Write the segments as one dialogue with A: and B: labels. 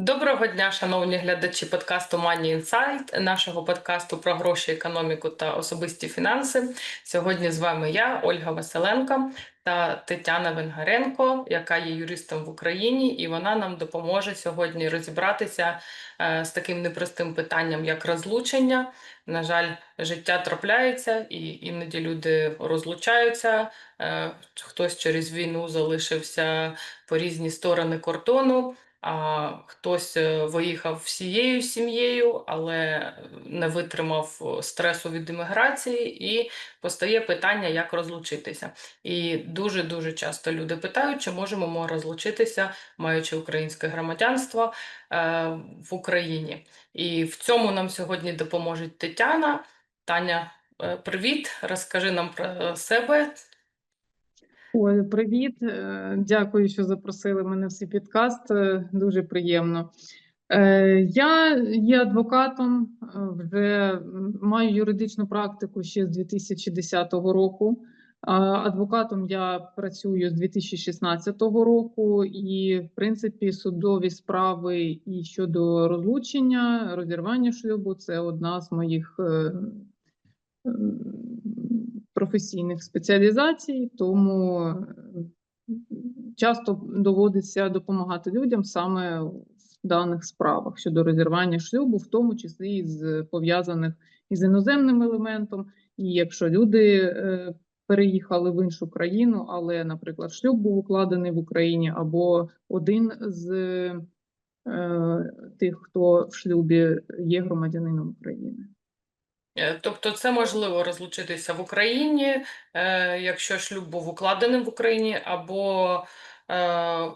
A: Доброго дня, шановні глядачі подкасту Money Insight, нашого подкасту про гроші, економіку та особисті фінанси. Сьогодні з вами я, Ольга Василенко та Тетяна Венгаренко, яка є юристом в Україні, і вона нам допоможе сьогодні розібратися е, з таким непростим питанням, як розлучення. На жаль, життя трапляється, і іноді люди розлучаються. Е, хтось через війну залишився по різні сторони кордону. А хтось е, виїхав всією сім'єю, але не витримав е, стресу від імміграції, і постає питання, як розлучитися. І дуже дуже часто люди питають, чи можемо ми розлучитися, маючи українське громадянство е, в Україні. І в цьому нам сьогодні допоможе Тетяна. Таня, е, привіт, розкажи нам про себе.
B: Ой, привіт. Е, Дякую, що запросили мене в цей підкаст. Е, Дуже приємно. Е, Я є адвокатом, вже маю юридичну практику ще з 2010 року. Адвокатом я працюю з 2016 року, і, в принципі, судові справи і щодо розлучення, розірвання шлюбу це одна з моїх професійних спеціалізацій, тому е, часто доводиться допомагати людям саме в даних справах щодо розірвання шлюбу, в тому числі з пов'язаних із іноземним елементом. І якщо люди е, переїхали в іншу країну, але, наприклад, шлюб був укладений в Україні, або один з е, тих, хто в шлюбі є громадянином України.
A: Е, Тобто це можливо розлучитися в Україні, е, якщо шлюб був укладений в Україні, або е,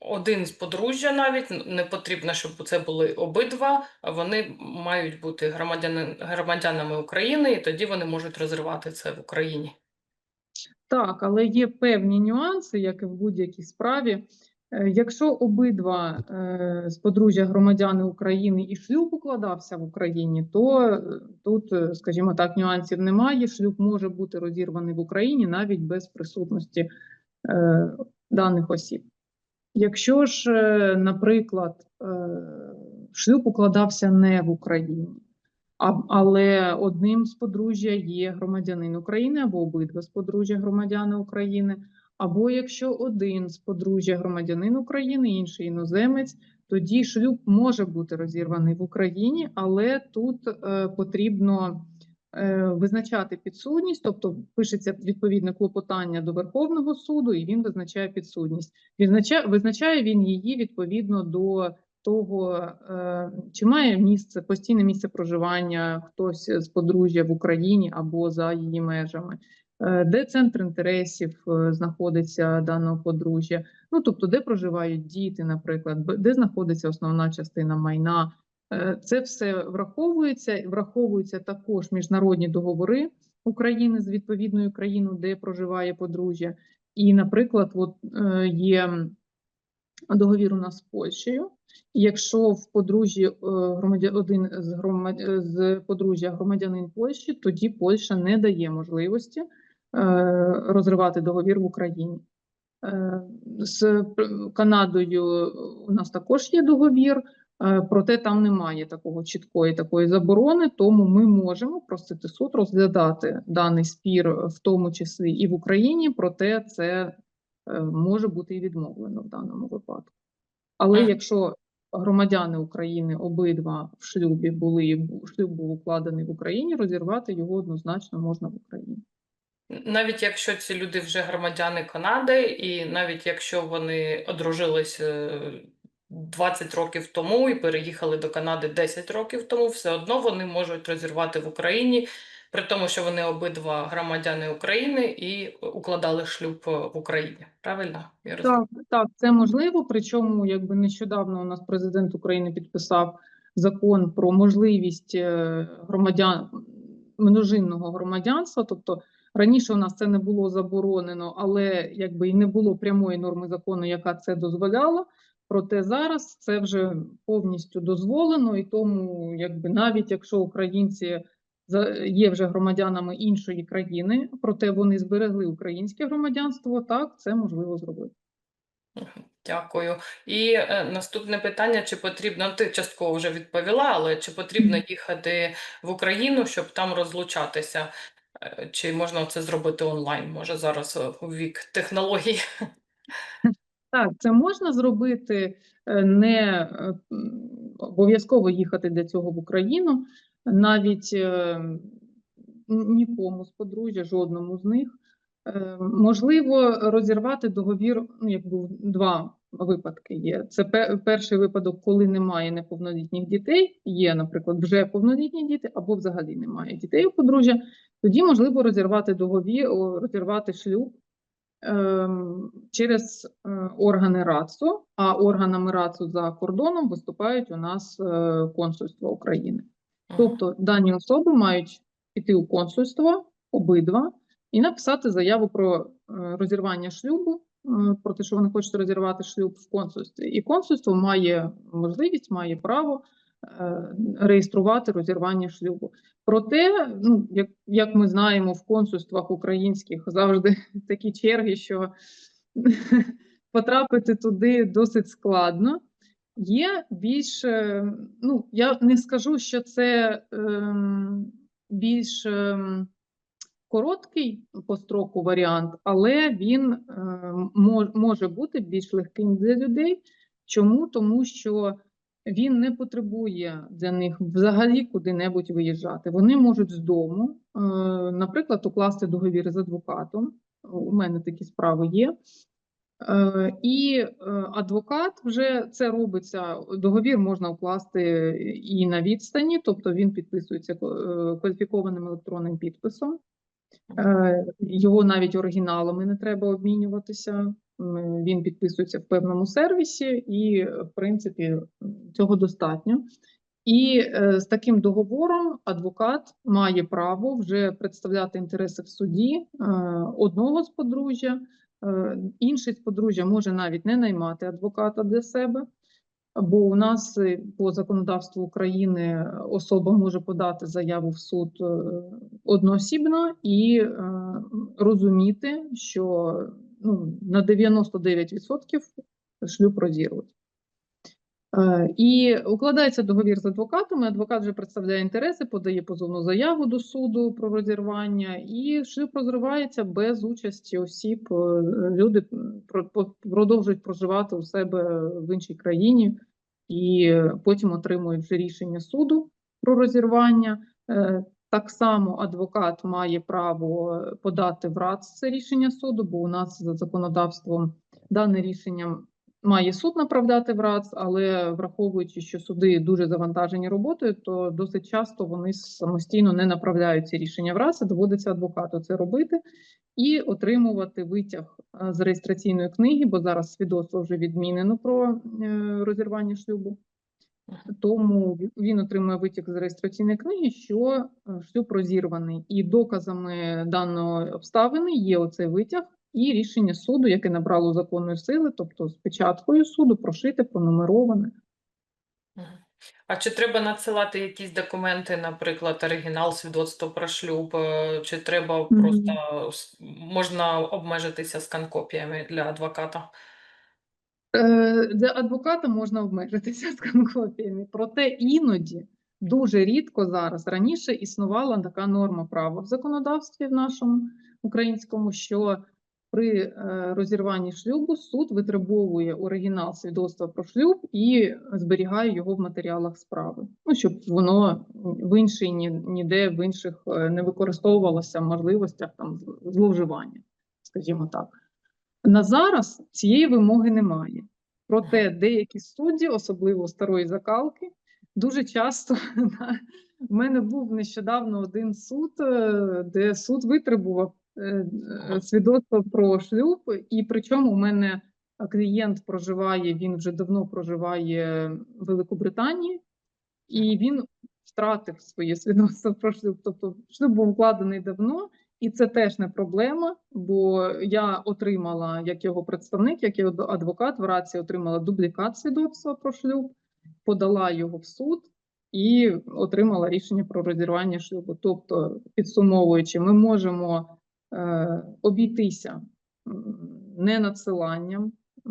A: один з подружжя навіть не потрібно, щоб це були обидва. Вони мають бути громадяни, громадянами України, і тоді вони можуть розривати це в Україні.
B: Так, але є певні нюанси, як і в будь-якій справі. Е, Якщо обидва е, з подружжя громадяни України і шлюб укладався в Україні, то е, тут, скажімо так, нюансів немає. Шлюб може бути розірваний в Україні навіть без присутності даних осіб. Якщо ж, наприклад, шлюб укладався не в Україні, але одним з подружжя є громадянин України або обидва з подружжя громадяни України, або якщо один з подружжя громадянин України, інший іноземець, тоді шлюб може бути розірваний в Україні, але тут е, потрібно е, визначати підсудність, тобто пишеться відповідне клопотання до Верховного суду, і він визначає підсудність. Визначає, визначає він її відповідно до того, е, чи має місце постійне місце проживання хтось з подружжя в Україні або за її межами, де центр інтересів е, знаходиться даного подружжя, ну тобто, де проживають діти, наприклад, де знаходиться основна частина майна. Е, Це все враховується. Враховуються також міжнародні договори України з відповідною країною, де проживає подружжя. І, наприклад, от е, є договір у нас з Польщею. Якщо в подружжі е, громадя... один з громад... е, з подружжя громадянин Польщі, тоді Польща не дає можливості е, розривати договір в Україні. Е, З Канадою у нас також є договір, е, проте там немає такого чіткої такої заборони, тому ми можемо просити суд розглядати даний спір, в тому числі і в Україні, проте це е, може бути і відмовлено в даному випадку. Але якщо громадяни України обидва в шлюбі були, шлюб був укладений в Україні, розірвати його однозначно можна в Україні.
A: Навіть якщо ці люди вже громадяни Канади, і навіть якщо вони одружились е, 20 років тому і переїхали до Канади 10 років тому, все одно вони можуть розірвати в Україні, при тому, що вони обидва громадяни України і укладали шлюб е, в Україні. Правильно? Я?
B: Так, так, це можливо. Причому, якби нещодавно у нас президент України підписав закон про можливість е, громадян множинного громадянства. Тобто раніше у нас це не було заборонено, але якби і не було прямої норми закону, яка це дозволяла. Проте зараз це вже повністю дозволено, і тому, якби навіть якщо українці є вже громадянами іншої країни, проте вони зберегли українське громадянство, так це можливо зробити.
A: Дякую. І е, наступне питання: чи потрібно, ти частково вже відповіла, але чи потрібно їхати в Україну, щоб там розлучатися? Е, Чи можна це зробити онлайн? Може зараз е, у вік технологій?
B: Так, це можна зробити, е, не обов'язково їхати для цього в Україну, навіть нікому з подружжя, жодному з них. Можливо, розірвати договір, ну, якби два випадки є. Це перший випадок, коли немає неповнолітніх дітей, є, наприклад, вже повнолітні діти, або взагалі немає дітей у подружжя. Тоді можливо розірвати договір, розірвати шлюб ем, через е, органи РАЦУ, а органами РАЦУ за кордоном виступають у нас е, консульства України. Тобто дані особи мають піти у консульство обидва і написати заяву про е, розірвання шлюбу, про те, що вони хочуть розірвати шлюб в консульстві. І консульство має можливість, має право реєструвати розірвання шлюбу. Проте, ну, як, як ми знаємо, в консульствах українських завжди такі черги, що потрапити туди досить складно. Є більш, е, ну я не скажу, що це ем, більш ем, короткий по строку варіант, але він ем, мож, може бути більш легким для людей. Чому? Тому що він не потребує для них взагалі куди-небудь виїжджати. Вони можуть з дому, е, наприклад, укласти договір з адвокатом. У мене такі справи є. Е, І е, адвокат вже це робиться. Договір можна укласти і на відстані, тобто він підписується кваліфікованим електронним підписом. Його навіть оригіналами не треба обмінюватися. Він підписується в певному сервісі, і, в принципі, цього достатньо. І е, з таким договором адвокат має право вже представляти інтереси в суді е, одного з подружжя. Е, Інший з подружжя може навіть не наймати адвоката для себе, бо у нас е, по законодавству України особа може подати заяву в суд е, одноосібно і е, розуміти, що ну, на 99% шлюб розірвуть. Е, І укладається договір з адвокатами. Адвокат вже представляє інтереси, подає позовну заяву до суду про розірвання, і шлюб розривається без участі осіб. Е, Люди продовжують проживати у себе в іншій країні і потім отримують вже рішення суду про розірвання. Так само адвокат має право подати в РАЦ це рішення суду, бо у нас за законодавством дане рішення має суд направляти в РАЦ, але враховуючи, що суди дуже завантажені роботою, то досить часто вони самостійно не направляють ці рішення в РАЦ, доводиться адвокату це робити і отримувати витяг е, з реєстраційної книги, бо зараз свідоцтво вже відмінено про е, розірвання шлюбу. Тому він отримує витяг з реєстраційної книги, що е, шлюб розірваний, і доказами даної обставини є оцей витяг і рішення суду, яке набрало законної сили, тобто з печаткою суду, прошите, пронумероване.
A: А чи треба надсилати якісь документи, наприклад, оригінал свідоцтва про шлюб, е, чи треба
B: Мгм.
A: просто с- можна обмежитися сканкопіями для адвоката?
B: Е, Для адвоката можна обмежитися сканкопіями, проте іноді дуже рідко зараз раніше існувала така норма права в законодавстві в нашому українському, що при е, розірванні шлюбу суд витребовує оригінал свідоцтва про шлюб і зберігає його в матеріалах справи. Ну щоб воно в іншій ні- ніде в інших е, не використовувалося в можливостях там зловживання, скажімо так. На зараз цієї вимоги немає. Проте деякі судді, особливо старої закалки, дуже часто в мене був нещодавно один суд, е, де суд витребував е, е, свідоцтво про шлюб, і причому у мене клієнт проживає, він вже давно проживає в Великобританії, і він втратив своє свідоцтво про шлюб. Тобто шлюб був укладений давно, І це теж не проблема, бо я отримала, як його представник, як його адвокат в раці отримала дублікат свідоцтва про шлюб, подала його в суд і отримала рішення про розірвання шлюбу. Тобто, підсумовуючи, ми можемо е, обійтися не надсиланням е,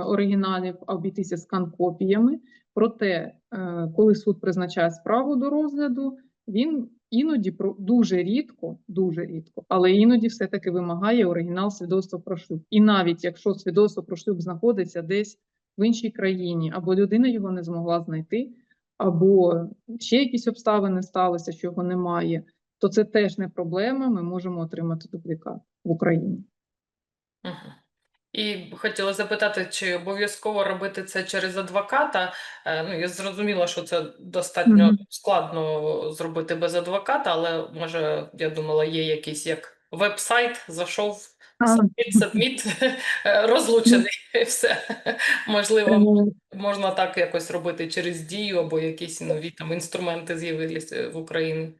B: оригіналів, а обійтися скан-копіями. Проте, е, коли суд призначає справу до розгляду, він іноді дуже рідко, дуже рідко, але іноді все-таки вимагає оригінал свідоцтва про шлюб. І навіть якщо свідоцтво про шлюб знаходиться десь в іншій країні, або людина його не змогла знайти, або ще якісь обставини сталися, що його немає, то це теж не проблема. Ми можемо отримати дублікат в Україні.
A: Мгм. І хотіла запитати, чи обов'язково робити це через адвоката? Е, Ну, я зрозуміла, що це достатньо
B: Мгм.
A: складно зробити без адвоката, але може, я думала, є якийсь як веб-сайт, зайшов, submit, submit, е, розлучений, і все. Можливо,
B: Е,
A: можна так якось робити через дію або якісь нові там інструменти з'явилися в Україні.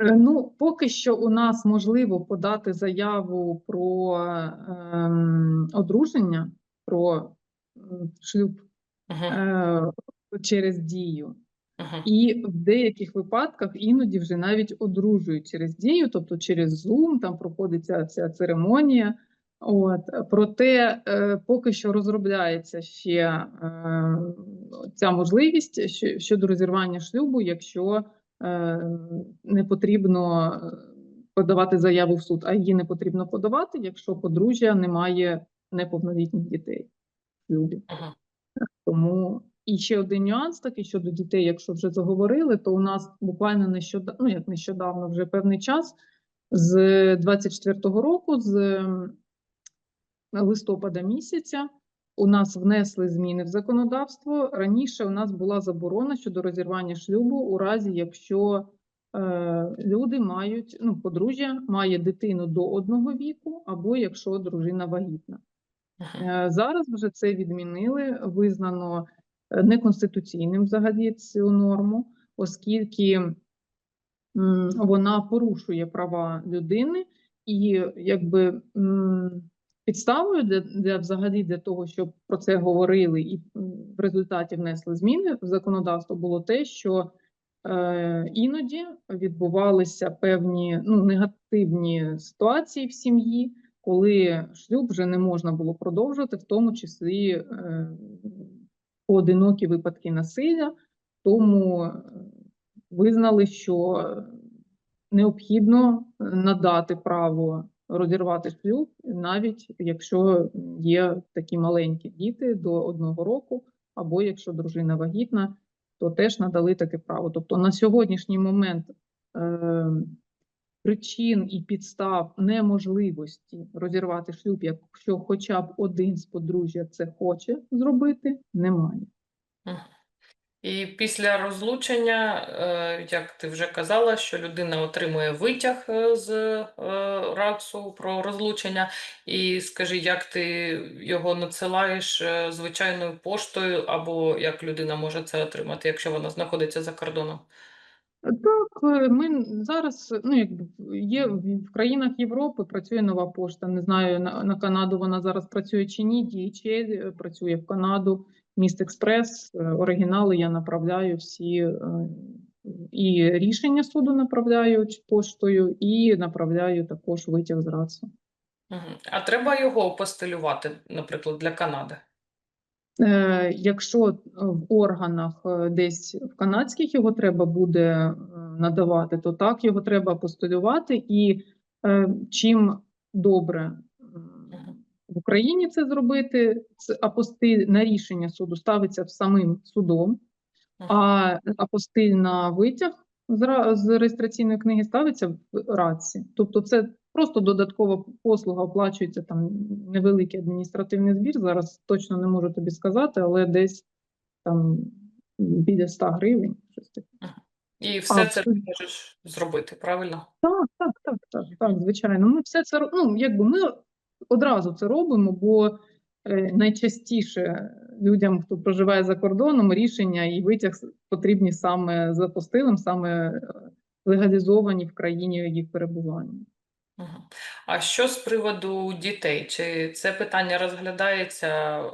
B: Е, Ну, поки що у нас можливо подати заяву про ем, одруження, про шлюб
A: Мгм,
B: е, через дію.
A: мгм,
B: І в деяких випадках іноді вже навіть одружують через дію, тобто через Zoom, там проходиться ця церемонія. От. Проте е, поки що розробляється ще е, ця можливість щодо розірвання шлюбу, якщо не потрібно е, подавати заяву в суд, а її не потрібно подавати, якщо подружжя не має неповнолітніх дітей в шлюбі.
A: мгм.
B: Тому і ще один нюанс такий щодо дітей, якщо вже заговорили, то у нас буквально нещодавно, ну як нещодавно, вже певний час з 24-го року, з листопада місяця, у нас внесли зміни в законодавство. Раніше у нас була заборона щодо розірвання шлюбу у разі, якщо е, люди мають, ну, подружжя має дитину до одного віку, або якщо дружина вагітна. Е, Зараз вже це відмінили, визнано е, неконституційним взагалі цю норму, оскільки вона порушує права людини, і якби підставою для, для взагалі для того, щоб про це говорили, і в результаті внесли зміни в законодавство, було те, що е, іноді відбувалися певні ну, негативні ситуації в сім'ї, коли шлюб вже не можна було продовжувати, в тому числі е, поодинокі випадки насилля, тому е, визнали, що необхідно надати право розірвати шлюб, навіть якщо є такі маленькі діти до одного року, або якщо дружина вагітна, то теж надали таке право. Тобто на сьогоднішній момент е, причин і підстав неможливості розірвати шлюб, якщо хоча б один з подружжя це хоче зробити, немає.
A: І після розлучення, е, як ти вже казала, що людина отримує витяг е, з е, РАЦУ про розлучення. І скажи, як ти його надсилаєш звичайною поштою, або як людина може це отримати, якщо вона знаходиться за кордоном?
B: Так, ми зараз, ну якби є в країнах Європи працює нова пошта. Не знаю, на, на Канаду вона зараз працює чи ні. Е, працює в Канаду, Міст Експрес. е, Оригінали я направляю всі е, і рішення суду направляю поштою, і направляю також витяг з РАЦу.
A: А треба його апостилювати, наприклад, для Канади?
B: Е, Якщо в органах десь в канадських його треба буде надавати, то так його треба апостилювати. І чим добре в Україні це зробити, апостиль на рішення суду ставиться самим судом, а апостиль на витяг з реєстраційної книги ставиться в раці. Тобто, це просто додаткова послуга оплачується там невеликий адміністративний збір. Зараз точно не можу тобі сказати, але десь там біля 100 гривень. Щось таке.
A: І все це ти можеш зробити, правильно?
B: Так, так, так, так, так, звичайно. Ми все це ну, якби ми одразу це робимо, бо е, найчастіше людям, хто проживає за кордоном, рішення і витяг потрібні саме за постилем, саме е, легалізовані в країні їх перебування.
A: А що з приводу дітей? Чи це питання розглядається е,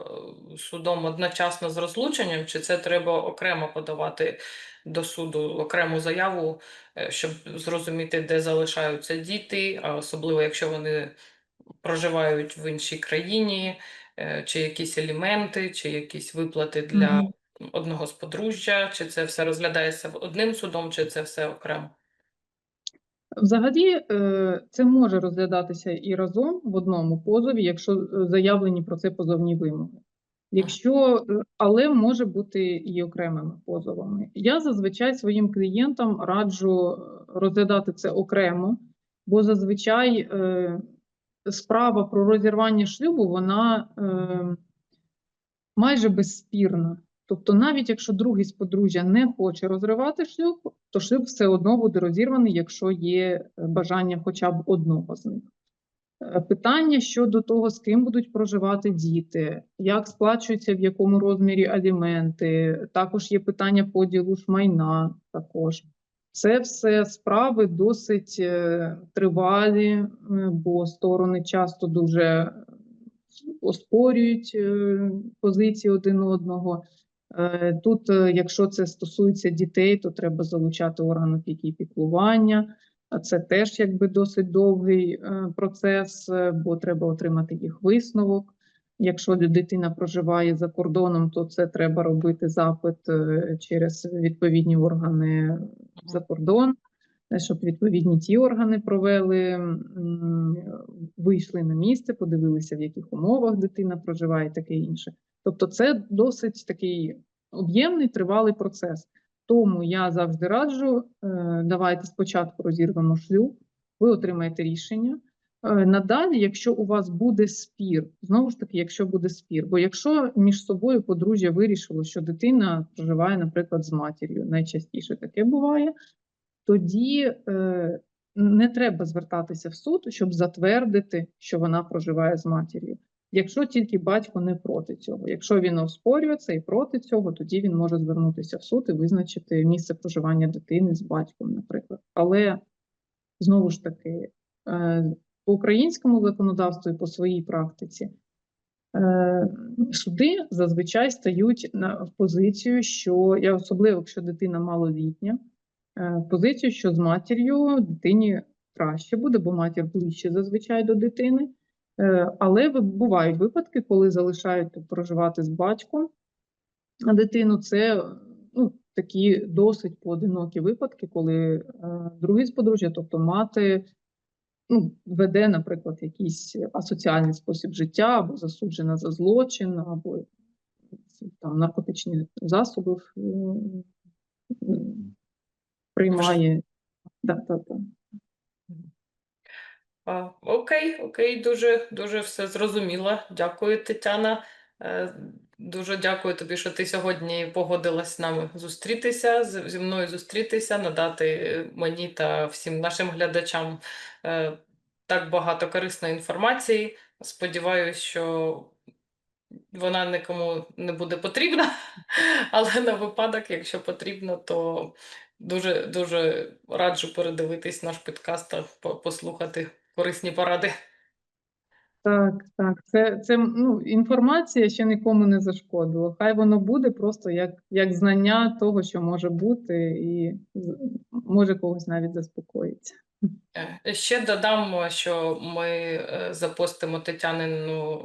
A: судом одночасно з розлученням, чи це треба окремо подавати до суду окрему заяву, щоб зрозуміти, де залишаються діти, особливо якщо вони проживають в іншій країні, е, чи якісь аліменти, чи якісь виплати для
B: Мгм.
A: одного з подружжя, чи це все розглядається одним судом, чи це все окремо?
B: Взагалі, е, це може розглядатися і разом в одному позові, якщо е, заявлені про це позовні вимоги. Якщо, але може бути і окремими позовами. Я зазвичай своїм клієнтам раджу розглядати це окремо, бо зазвичай справа про розірвання шлюбу вона е, майже безспірна. Тобто, навіть якщо другий з подружжя не хоче розривати шлюб, то шлюб все одно буде розірваний, якщо є е, бажання хоча б одного з них. Е, Питання щодо того, з ким будуть проживати діти, як сплачуються в якому розмірі аліменти, також є питання поділу ж майна. Також це все справи досить е, тривалі, е, бо сторони часто дуже оспорюють е, позиції один одного. Тут, якщо це стосується дітей, то треба залучати орган опіки і піклування. Це теж якби досить довгий процес, бо треба отримати їх висновок. Якщо дитина проживає за кордоном, то це треба робити запит е, через відповідні органи за кордон, е, щоб відповідні ті органи провели, вийшли на місце, подивилися, в яких умовах дитина проживає, таке інше. Тобто, це досить такий об'ємний тривалий процес. Тому я завжди раджу, е, давайте спочатку розірвемо шлюб, ви отримаєте рішення. Е, Надалі, якщо у вас буде спір, знову ж таки, якщо буде спір, бо якщо між собою подружжя вирішило, що дитина проживає, наприклад, з матір'ю, найчастіше таке буває, тоді е, не треба звертатися в суд, щоб затвердити, що вона проживає з матір'ю. Якщо тільки батько не проти цього. Якщо він оспорює це і проти цього, тоді він може звернутися в суд і визначити місце проживання дитини з батьком, наприклад. Але знову ж таки, е, по українському законодавству і по своїй практиці е, суди зазвичай стають в позицію, що я особливо, якщо дитина малолітня, е, в позицію, що з матір'ю дитині краще буде, бо матір ближче зазвичай до дитини. Е, Але бувають випадки, коли залишають проживати з батьком дитину. Це ну, такі досить поодинокі випадки, коли е, другий з подружжя, тобто мати, ну, веде, наприклад, якийсь асоціальний спосіб життя, або засуджена за злочин, або там наркотичні засоби е, приймає. Да, да, да.
A: А, Окей, окей, дуже, дуже все зрозуміло. Дякую, Тетяна. Дуже дякую тобі, що ти сьогодні погодилась з нами зустрітися, зі мною зустрітися, надати е, мені та всім нашим глядачам е, так багато корисної інформації. Сподіваюсь, що вона нікому не буде потрібна, але на випадок, якщо потрібно, то дуже дуже раджу передивитись наш підкаст та послухати корисні поради.
B: Так, так. Це, це ну, інформація ще нікому не зашкодила. Хай воно буде просто як, як знання того, що може бути, і може когось навіть заспокоїться.
A: Е, Ще додам, що ми е, запостимо Тетянину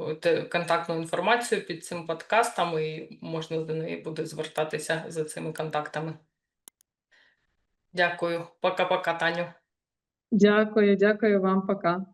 A: контактну інформацію під цим подкастом, і можна до неї буде звертатися за цими контактами. Дякую. Пока-пока, Таню.
B: Дякую, дякую вам, пока.